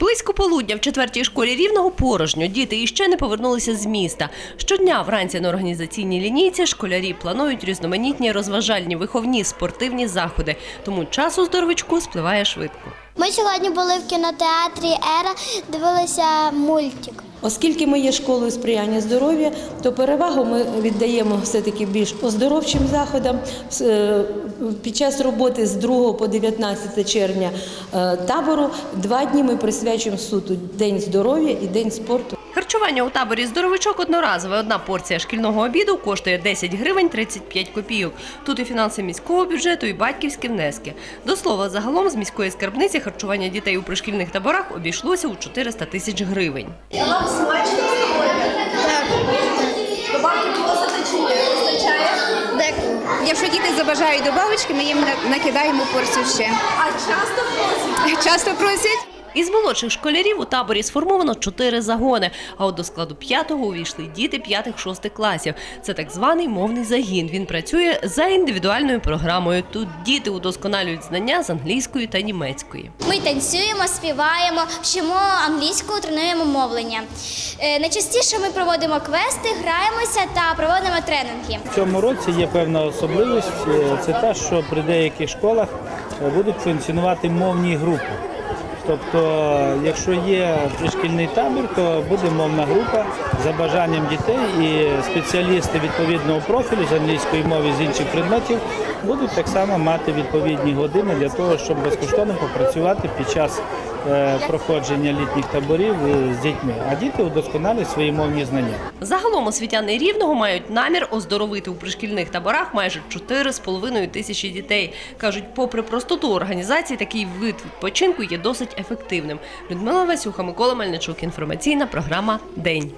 Близько полудня в четвертій школі рівного порожньо діти іще не повернулися з міста. Щодня вранці на організаційній лінійці школярі планують різноманітні розважальні, виховні, спортивні заходи. Тому час у здоровичку спливає швидко. Ми сьогодні були в кінотеатрі Ера, дивилися мультик. Оскільки ми є школою сприяння здоров'я, то перевагу ми віддаємо все-таки більш оздоровчим заходам. Е, Під час роботи з 2 по 19 червня е, табору два дні ми присвячуємо суту День здоров'я і День спорту. Харчування у таборі здоровичок одноразове. Одна порція шкільного обіду коштує 10 гривень 35 копійок. Тут і фінанси міського бюджету, і батьківські внески. До слова, загалом з міської скарбниці харчування дітей у пришкільних таборах обійшлося у 400 тисяч гривень. Вам смачно. Якщо діти забажають добавочки, ми їм на- накидаємо порцію ще. А часто просите? Часто просять. Із молодших школярів у таборі сформовано чотири загони. А от до складу п'ятого увійшли діти п'ятих-шостих класів. Це так званий мовний загін. Він працює за індивідуальною програмою. Тут діти удосконалюють знання з англійської та німецької. Ми танцюємо, співаємо, вчимо англійську, тренуємо мовлення. Е, Найчастіше ми проводимо квести, граємося та проводимо тренінги. В цьому році є певна особливість. е, Це те, що при деяких школах е, будуть функціонувати мовні групи. Тобто, якщо є пришкільний табір, то буде мовна група за бажанням дітей і спеціалісти відповідного профілю з англійської мови з інших предметів будуть так само мати відповідні години для того, щоб безкоштовно попрацювати під час е, проходження літніх таборів е, з дітьми. А діти удосконалюють свої мовні знання. Загалом освітяни рівного мають намір оздоровити у пришкільних таборах майже 4,5 тисячі дітей. кажуть, попри простоту організації, такий вид відпочинку є досить ефективним. Людмила Васюха, Микола Мельничук. Інформаційна програма День.